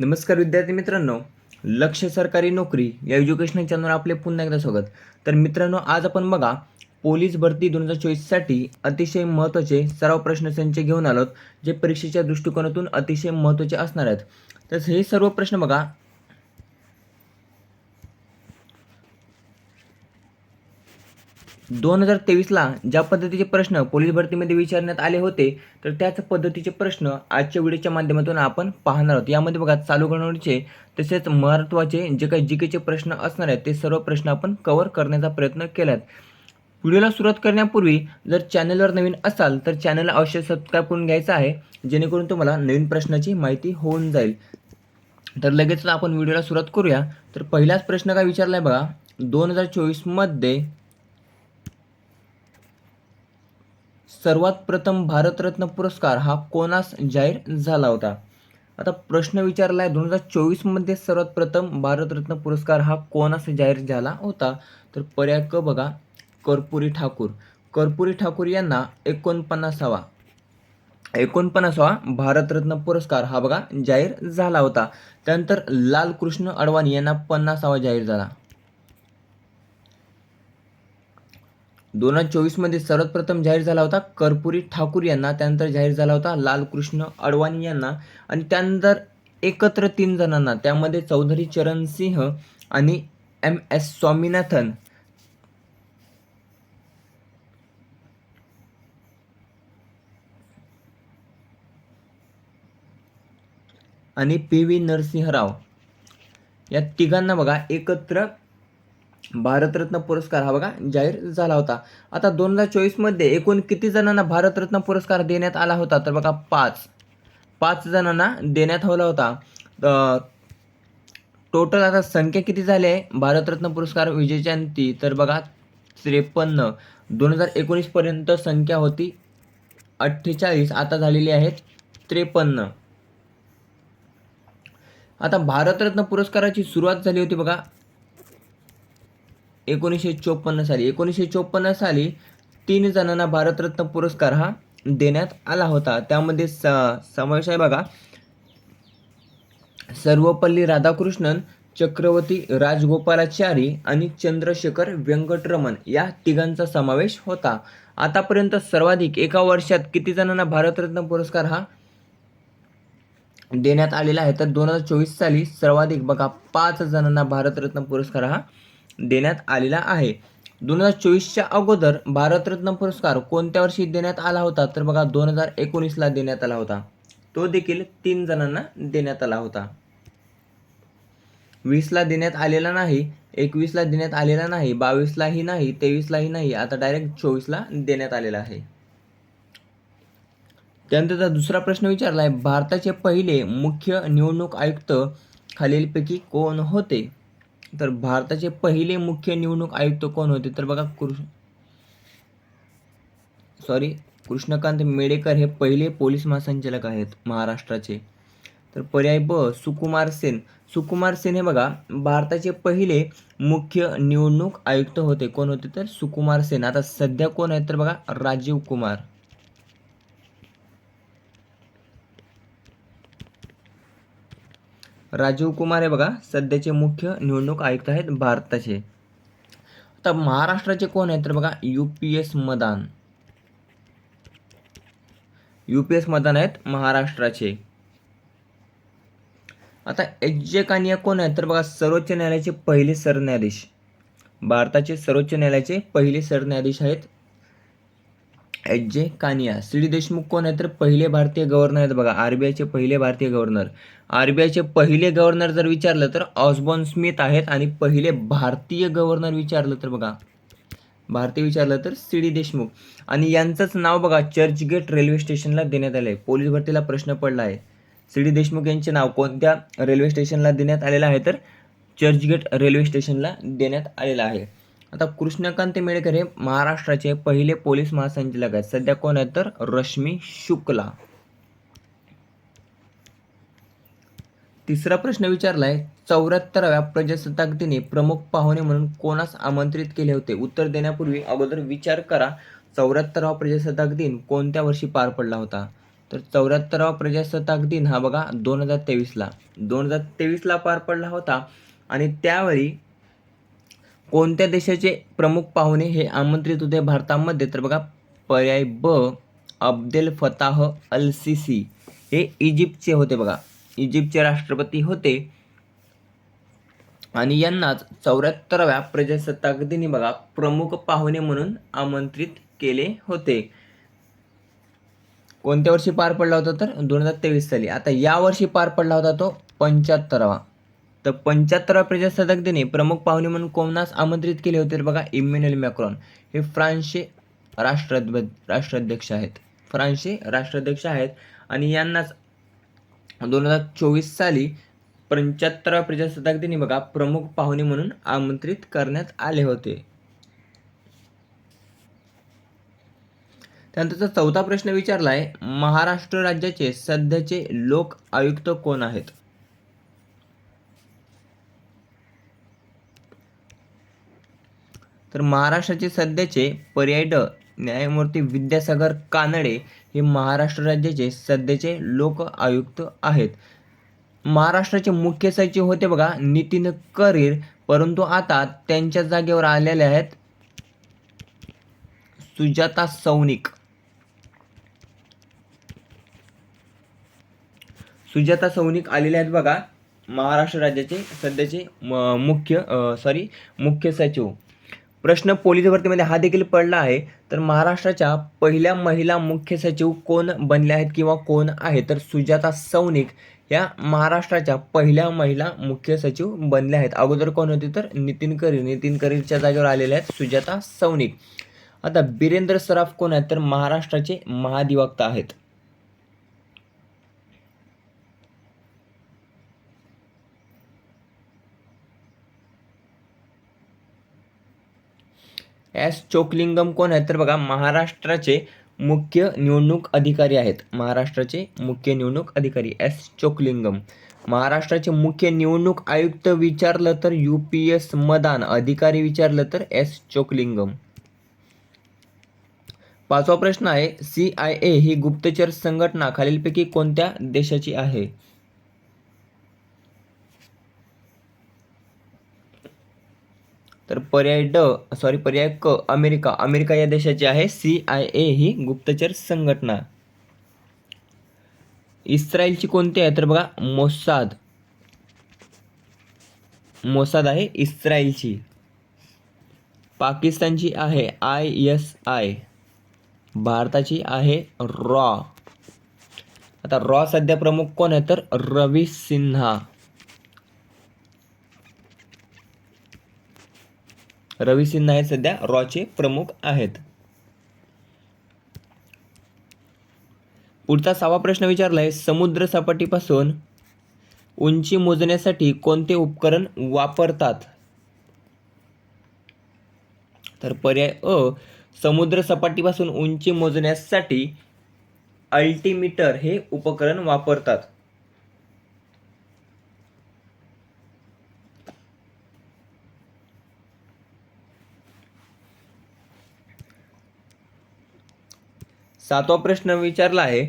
नमस्कार विद्यार्थी मित्रांनो लक्ष सरकारी नोकरी या एज्युकेशनल चॅनलवर आपले पुन्हा एकदा स्वागत. तर मित्रांनो आज आपण बघा पोलीस भरती दोन हजार चोवीससाठी अतिशय महत्त्वाचे सराव प्रश्नसंच घेऊन आलोत जे परीक्षेच्या दृष्टिकोनातून अतिशय महत्त्वाचे असणार आहेत. तर हे सर्व प्रश्न बघा दोन हजार तेवीसला ज्या पद्धतीचे प्रश्न पोलीस भरतीमध्ये विचारण्यात आले होते तर त्याच पद्धतीचे प्रश्न आजच्या व्हिडिओच्या माध्यमातून आपण पाहणार आहोत. यामध्ये बघा चालू घडवणीचे तसेच महत्त्वाचे जे काही जी केचे प्रश्न असणार आहेत ते सर्व प्रश्न आपण कव्हर करण्याचा प्रयत्न केलात. व्हिडिओला सुरुवात करण्यापूर्वी जर चॅनलवर नवीन असाल तर चॅनलला अवश्य सबस्क्राईब करून घ्यायचं आहे जेणेकरून तुम्हाला नवीन प्रश्नाची माहिती होऊन जाईल. तर लगेच आपण व्हिडिओला सुरुवात करूया. तर पहिलाच प्रश्न काय विचारला आहे बघा दोन हजार चोवीसमध्ये सर्वात प्रथम भारतरत्न पुरस्कार हा कोणास जाहीर झाला होता? आता प्रश्न विचारला आहे दोन हजार चोवीसमध्ये सर्वात प्रथम भारतरत्न पुरस्कार हा कोणास जाहीर झाला होता? तर पर्याय क बघा. कर्पुरी ठाकूर. कर्पुरी ठाकूर यांना एकोणपन्नासावा. एकोणपन्नासावा भारतरत्न पुरस्कार हा बघा जाहीर झाला होता. त्यानंतर लालकृष्ण अडवाणी यांना पन्नासावा जाहीर झाला. दोन हजार चोवीसमध्ये सर्वात प्रथम जाहीर झाला होता कर्पुरी ठाकूर यांना त्यानंतर जाहीर झाला होता लालकृष्ण अडवाणी यांना आणि त्यानंतर एकत्र तीन जणांना त्यामध्ये चौधरी चरण सिंह आणि एम एस स्वामीनाथन. आणि पी व्ही नरसिंहराव. या तिघांना बघा एकत्र भारतरत्न पुरस्कार हा बघा जाहीर झाला होता. आता दोन हजार चोवीसमध्ये एकूण किती जणांना भारतरत्न पुरस्कार देण्यात आला होता? तर बघा पाच. पाच जणांना देण्यात आला होता. टोटल आता संख्या किती झाली आहे? भारतरत्न पुरस्कार विजेत्यांची तर बघा त्रेपन्न. दोन हजार एकोणीसपर्यंत संख्या होती अठ्ठेचाळीस. आता झालेली आहे त्रेपन्न. आता भारतरत्न पुरस्काराची सुरुवात झाली होती बघा एकोणीसशे चोपन्न साली एकोणीसशे चोपन्न साली तीन जणांना भारतरत्न पुरस्कार हा देण्यात आला होता. त्यामध्ये स समावेश आहे बघा. सर्वपल्ली राधाकृष्णन चक्रवर्ती राजगोपालाचारी आणि चंद्रशेखर व्यंकटरमण या तिघांचा समावेश होता. आतापर्यंत सर्वाधिक एका वर्षात किती जणांना भारतरत्न पुरस्कार हा देण्यात आलेला आहे? तर दोन हजार चोवीस साली सर्वाधिक बघा पाच जणांना भारतरत्न पुरस्कार हा देण्यात आलेला आहे. दोन हजार चोवीसच्या अगोदर भारतरत्न पुरस्कार कोणत्या वर्षी देण्यात आला होता? तर बघा दोन हजार एकोणीसला देण्यात आला होता. तो देखील तीन जणांना देण्यात आला होता. वीसला देण्यात आलेला नाही एकवीसला देण्यात आलेला नाही बावीसलाही नाही तेवीसलाही नाही आता डायरेक्ट चोवीसला देण्यात आलेला आहे. त्यानंतर दुसरा प्रश्न विचारला आहे भारताचे पहिले मुख्य निवडणूक आयुक्त खालीलपैकी कोण होते? तर भारताचे पहिले मुख्य निवडणूक आयुक्त कोण होते? तर बघा कृष्ण सॉरी कृष्णकांत मेडेकर हे पहिले पोलीस महासंचालक आहेत महाराष्ट्राचे. तर पर्याय ब सुकुमार सेन. सुकुमार सेन हे बघा भारताचे पहिले मुख्य निवडणूक आयुक्त होते. कोण होते? तर सुकुमार सेन. आता सध्या कोण आहेत? तर बघा राजीव कुमार. राजीव कुमार हे बघा सध्याचे मुख्य निवडणूक आयुक्त आहेत भारताचे. आता महाराष्ट्राचे कोण आहेत तर बघा U P S Madan. U P S Madan आहेत महाराष्ट्राचे. आता एच जे कानिया कोण आहेत तर बघा सर्वोच्च न्यायालयाचे पहिले सरन्यायाधीश. भारताचे सर्वोच्च न्यायालयाचे पहिले सरन्यायाधीश आहेत जे कानिया सी डी देशमुख कोण आहेत तर पहिले भारतीय गव्हर्नर आहेत बघा आर बी आयचे पहिले भारतीय गव्हर्नर आर बी आयचे पहिले गव्हर्नर जर विचारलं तर ऑसबॉन स्मिथ आहेत आणि पहिले भारतीय गव्हर्नर विचारलं तर बघा भारतीय विचारलं तर सी डी देशमुख. आणि यांचंच नाव बघा चर्चगेट रेल्वे स्टेशनला देण्यात आलं आहे पोलीस भरतीला प्रश्न पडला आहे. सी डी देशमुख यांचे नाव कोणत्या रेल्वे स्टेशनला देण्यात आलेलं आहे तर चर्चगेट रेल्वे स्टेशनला देण्यात आलेलं आहे. आता कृष्णकांत मेळकर हे महाराष्ट्राचे पहिले पोलीस महासंचालक आहेत. सध्या कोण आहेत तर रश्मी शुक्ला. तिसरा प्रश्न विचारला आहे चौऱ्याहत्तराव्या प्रजासत्ताक दिनी प्रमुख पाहुणे म्हणून कोणास आमंत्रित केले होते? उत्तर देण्यापूर्वी अगोदर विचार करा चौऱ्याहत्तरावा प्रजासत्ताक दिन कोणत्या वर्षी पार पडला होता? तर चौऱ्याहत्तरावा प्रजासत्ताक दिन हा बघा दोन हजार तेवीसला. दोन हजार तेवीसला पार पडला होता आणि त्यावेळी कोणत्या देशाचे प्रमुख पाहुणे हे आमंत्रित होते? भारतामध्ये. तर बघा पर्याय ब अब्देल फताह अल सिसी हे इजिप्तचे होते बघा. इजिप्तचे राष्ट्रपती होते. आणि यांनाच चौऱ्याहत्तराव्या प्रजासत्ताक दिनी बघा प्रमुख पाहुणे म्हणून आमंत्रित केले होते. कोणत्या वर्षी पार पडला होता तर? दोन हजार तेवीस साली. आता या वर्षी पार पडला होता तो पंच्याहत्तरावा. तर पंच्याहत्तरावा प्रजासत्ताक दिनी प्रमुख पाहुणे म्हणून कोणास आमंत्रित केले होते. बघा इम्युनल मॅक्रॉन हे फ्रान्सचे राष्ट्राध्य राष्ट्राध्यक्ष आहेत. फ्रान्सचे राष्ट्राध्यक्ष आहेत. आणि यांनाच दोन हजार चोवीस साली पंच्याहत्तराव्या प्रजासत्ताक दिनी बघा प्रमुख पाहुणे म्हणून आमंत्रित करण्यात आले होते. त्यानंतरचा चौथा प्रश्न विचारला आहे महाराष्ट्र राज्याचे सध्याचे लोक आयुक्त कोण आहेत? तर महाराष्ट्राचे सध्याचे पर्याय ड न्यायमूर्ती विद्यासागर कानडे हे महाराष्ट्र राज्याचे सध्याचे लोक आयुक्त आहेत. महाराष्ट्राचे मुख्य सचिव होते बघा नितीन करीर. परंतु आता त्यांच्या जागेवर आलेले आहेत सुजाता सौनिक सुजाता सौनिक आलेले आहेत बघा महाराष्ट्र राज्याचे सध्याचे म- मुख्य सॉरी मुख्य सचिव. प्रश्न पोलीस भरतीमध्ये हा देखील पडला आहे. तर महाराष्ट्राच्या पहिल्या महिला मुख्य सचिव कोण बनल्या आहेत किंवा कोण आहे? तर सुजाता सौनिक या महाराष्ट्राच्या पहिल्या महिला मुख्य सचिव बनल्या आहेत. अगोदर कोण होते? तर नितीन करीर. नितीन करीरच्या जागेवर आलेले आहेत सुजाता सौनिक. आता बिरेंद्र सराफ कोण आहेत? तर महाराष्ट्राचे महाधिवक्ता आहेत. एस चोकलिंगम कोण आहेत? तर बघा महाराष्ट्राचे मुख्य निवडणूक अधिकारी आहेत. महाराष्ट्राचे मुख्य निवडणूक अधिकारी एस चोकलिंगम. महाराष्ट्राचे मुख्य निवडणूक आयुक्त विचारलं तर यू पी एस मदान अधिकारी विचारलं तर एस चोकलिंगम. पाचवा प्रश्न आहे सी आय ए ही गुप्तचर संघटना खालीलपैकी कोणत्या देशाची आहे? तर पर्याय ड सॉरी पर्याय क अमेरिका. अमेरिका या देशाची आहे. सी आय ए ही गुप्तचर संघटना. इस्रायलची कोणती आहे? तर बघा मोसाद. मोसाद आहे इस्रायलची. पाकिस्तानची आहे आय एस आय. भारताची आहे रॉ. आता रॉ सध्या प्रमुख कोण आहे? तर रवी सिन्हा. रवी सिन्हा हे सध्या रॉचे प्रमुख आहेत. पुढचा सहावा प्रश्न विचारलाय समुद्र सपाटीपासून उंची मोजण्यासाठी कोणते उपकरण वापरतात? तर पर्याय अ समुद्र सपाटीपासून उंची मोजण्यासाठी अल्टीमीटर हे उपकरण वापरतात. सातवा प्रश्न विचारला आहे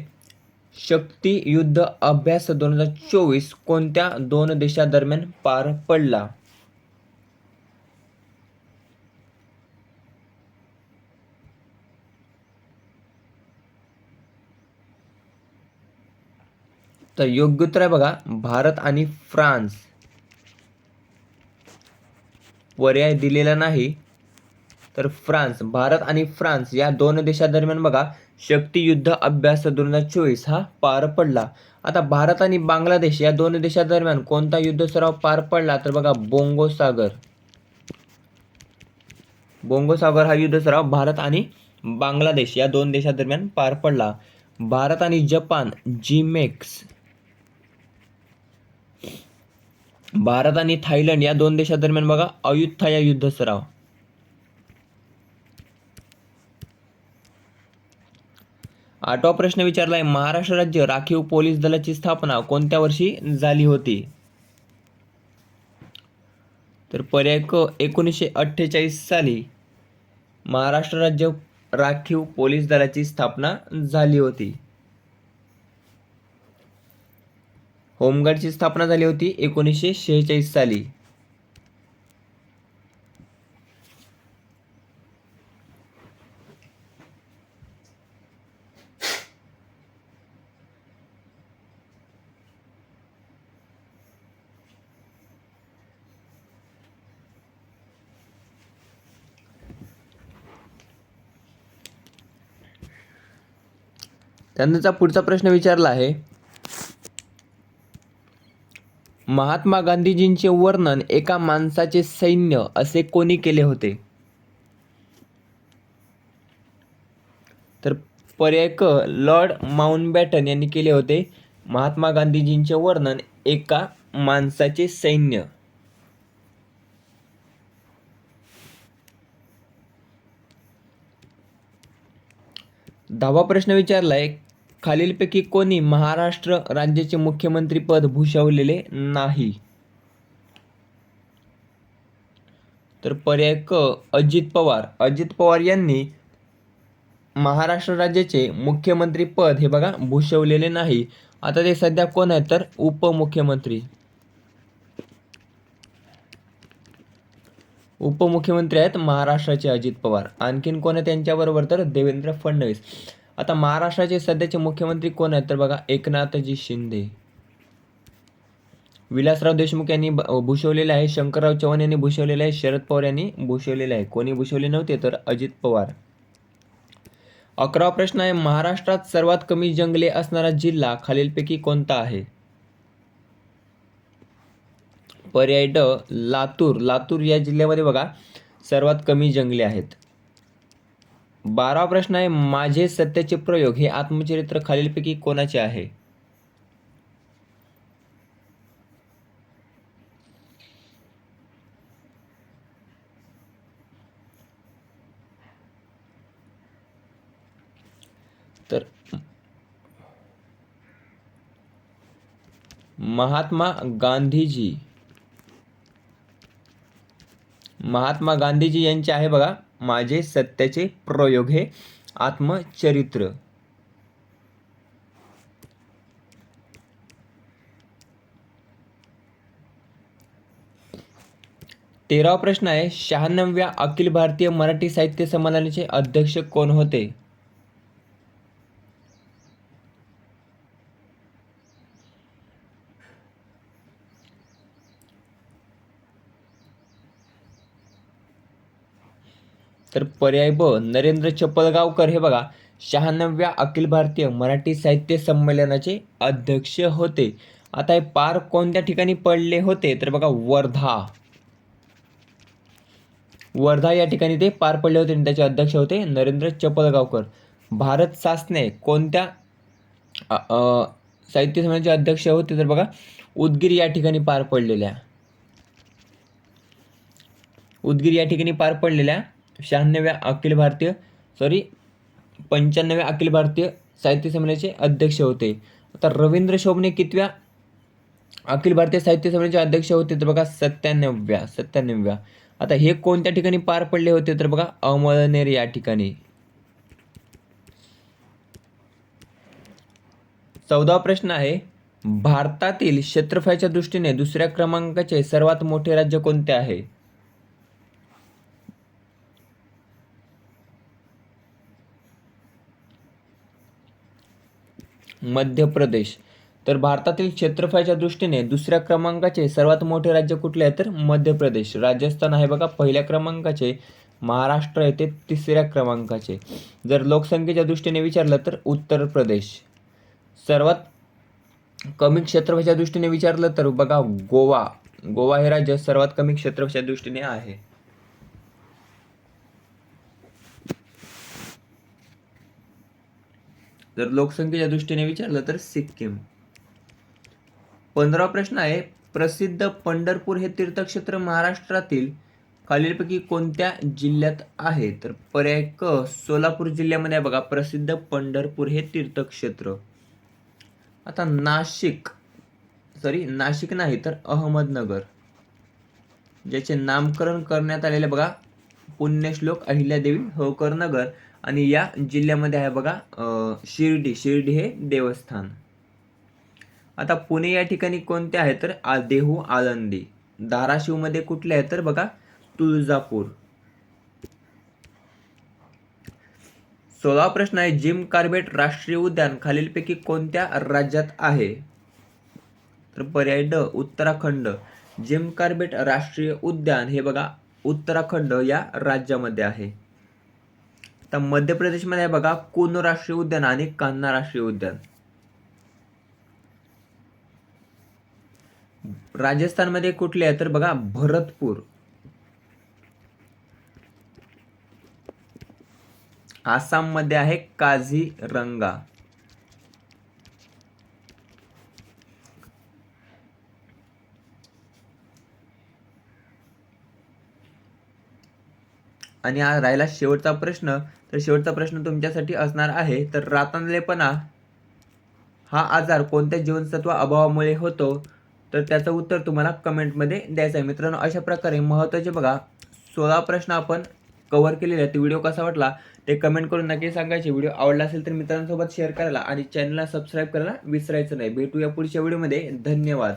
शक्ती युद्ध अभ्यास दोन हजार चोवीस कोणत्या दोन देशादरम्यान पार पडला? तर योग्य उत्तर आहे बघा भारत आणि फ्रान्स. पर्याय दिलेला नाही. तर फ्रान्स भारत आणि फ्रान्स या दोन देशादरम्यान बघा शक्तियुद्ध अभ्यास दोन हजार चोवीस हा पार पडला. आता भारत आणि बांगलादेश या दोन देशादरम्यान कोणता युद्ध सराव पार पडला? तर बघा बोंगो सागर. बोंगो सागर हा युद्ध सराव भारत आणि बांगलादेश या दोन देशादरम्यान पार पडला. भारत आणि जपान जिमेक्स. भारत आणि थायलंड या दोन देशादरम्यान बघा अयुथया युद्ध सराव. आठवा प्रश्न विचारला आहे महाराष्ट्र राज्य राखीव पोलीस दलाची स्थापना कोणत्या वर्षी झाली होती? तर पर्याय क एकोणीसशे अठ्ठेचाळीस साली महाराष्ट्र राज्य राखीव पोलीस दलाची स्थापना झाली होती. होमगार्डची स्थापना झाली होती एकोणीसशे शेहेचाळीस साली. त्यानंतरचा पुढचा प्रश्न विचारला आहे. महात्मा गांधीजींचे वर्णन एका माणसाचे सैन्य असे कोणी केले होते? तर पर्याय क लॉर्ड माउंटबॅटन यांनी केले होते. महात्मा गांधीजींचे वर्णन एका माणसाचे सैन्य. दहावा प्रश्न विचारलाय खालीलपैकी कोणी महाराष्ट्र राज्याचे मुख्यमंत्रीपद भूषवलेले नाही. तर पर्याय क अजित पवार. अजित पवार यांनी महाराष्ट्र राज्याचे मुख्यमंत्री पद हे बघा भूषवलेले नाही. आता ते सध्या कोण आहेत तर उपमुख्यमंत्री. उपमुख्यमंत्री आहेत महाराष्ट्राचे अजित पवार. आणखीन कोण आहे त्यांच्याबरोबर तर देवेंद्र फडणवीस. आता महाराष्ट्राचे सध्याचे मुख्यमंत्री कोण आहेत? तर बघा एकनाथजी शिंदे. विलासराव देशमुख यांनी ब- भूषवलेले आहे शंकरराव चव्हाण यांनी भूषवलेले आहे शरद पवार यांनी भूषवलेले आहे. कोणी भूषवले नव्हते तर अजित पवार. अकरावा प्रश्न आहे महाराष्ट्रात सर्वात कमी जंगले असणारा जिल्हा खालीलपैकी कोणता आहे? पर्याय ड लातूर. लातूर या जिल्ह्यामध्ये बघा सर्वात कमी जंगले आहेत. बारावा प्रश्न आहे माझे सत्याचे प्रयोग हे आत्मचरित्र खालीलपैकी कोणाचे आहे? तर महात्मा गांधीजी महात्मा गांधीजी यांचे आहे बघा. माझे सत्याचे प्रयोग हे आत्मचरित्र. तेरावा प्रश्न आहे शहाण्णव्या अखिल भारतीय मराठी साहित्य संमेलनाचे अध्यक्ष कोण होते? तर पर्याय ब नरेंद्र चपलगावकर हे बघा शहाण्णव्या अखिल भारतीय मराठी साहित्य संमेलनाचे अध्यक्ष होते. आता हे पार कोणत्या ठिकाणी पडले होते? तर बघा वर्धा. वर्धा या ठिकाणी ते पार पडले होते आणि त्याचे अध्यक्ष होते नरेंद्र चपलगावकर. भारत सासने कोणत्या साहित्य संमेलनाचे अध्यक्ष होते? तर बघा उदगीर या ठिकाणी पार पडलेल्या. उदगीर या ठिकाणी पार पडलेल्या. शहाण्णव्या अखिल भारतीय सॉरी पंच्याण्णव्या अखिल भारतीय साहित्य संमेलनाचे अध्यक्ष होते. आता रवींद्र शोभने कितव्या अखिल भारतीय साहित्य संमेलनाचे अध्यक्ष होते तर बघा सत्त्याण्णव्या सत्त्याण्णव्या. आता हे कोणत्या ठिकाणी पार पडले होते तर बघा अमळनेर या ठिकाणी. चौदावा प्रश्न आहे. भारतातील क्षेत्रफळाच्या दृष्टीने दुसऱ्या क्रमांकाचे सर्वात मोठे राज्य कोणते आहे? मध्य प्रदेश. तर भारतातील क्षेत्रफळाच्या दृष्टीने दुसऱ्या क्रमांकाचे सर्वात मोठे राज्य कुठले आहे? तर मध्य प्रदेश. राजस्थान आहे बघा पहिल्या क्रमांकाचे. महाराष्ट्र आहे ते तिसऱ्या क्रमांकाचे. जर लोकसंख्येच्या दृष्टीने विचारलं तर उत्तर प्रदेश. सर्वात कमी क्षेत्रफळाच्या दृष्टीने विचारलं तर बघा गोवा. गोवा हे राज्य सर्वात कमी क्षेत्रफळाच्या दृष्टीने आहे. जर लोकसंख्येच्या दृष्टीने विचारलं तर सिक्कीम. पंधरा प्रश्न आहे प्रसिद्ध पंढरपूर हे तीर्थक्षेत्र महाराष्ट्रातील खालीलपैकी कोणत्या जिल्ह्यात आहे? तर पर्याय क सोलापूर जिल्ह्यामध्ये बघा प्रसिद्ध पंढरपूर हे तीर्थक्षेत्र. आता नाशिक सॉरी नाशिक नाही तर अहमदनगर ज्याचे नामकरण करण्यात आलेले बघा पुण्यश्लोक अहिल्यादेवी होळकर नगर आणि या जिल्ह्यामध्ये आहे बघा शिर्डी. शिर्डी हे देवस्थान. आता पुणे या ठिकाणी कोणते आहे तर? आ- देहू आळंदी. धाराशिवमध्ये कुठले आहे तर बघा तुळजापूर. सोळा प्रश्न आहे जिम कार्बेट राष्ट्रीय उद्यान खालीलपैकी कोणत्या राज्यात आहे? तर पर्याय ड उत्तराखंड. जिम कार्बेट राष्ट्रीय उद्यान हे बघा उत्तराखंड या राज्यामध्ये आहे. तर मध्य प्रदेशमध्ये आहे बघा कुनो राष्ट्रीय उद्यान आणि कान्हा राष्ट्रीय उद्यान. राजस्थानमध्ये कुठले आहे? तर बघा भरतपूर. आसाममध्ये आहे काझीरंगा. आणि हा राहिला शेवटचा प्रश्न. तर शेवटचा प्रश्न तुमच्यासाठी असणार आहे तर रातनलेपणा हा आजार कोणत्या जीवनसत्व अभावामुळे होतो? तर त्याचं उत्तर तुम्हाला कमेंटमध्ये द्यायचं आहे. मित्रांनो अशा प्रकारे महत्त्वाचे बघा सोळा प्रश्न आपण कव्हर केलेले आहेत. व्हिडिओ कसा वाटला ते कमेंट करून नक्की सांगायचे. व्हिडिओ आवडला असेल तर मित्रांसोबत शेअर करायला आणि चॅनलला सबस्क्राईब करायला विसरायचं नाही. भेटूया पुढच्या व्हिडिओमध्ये. धन्यवाद.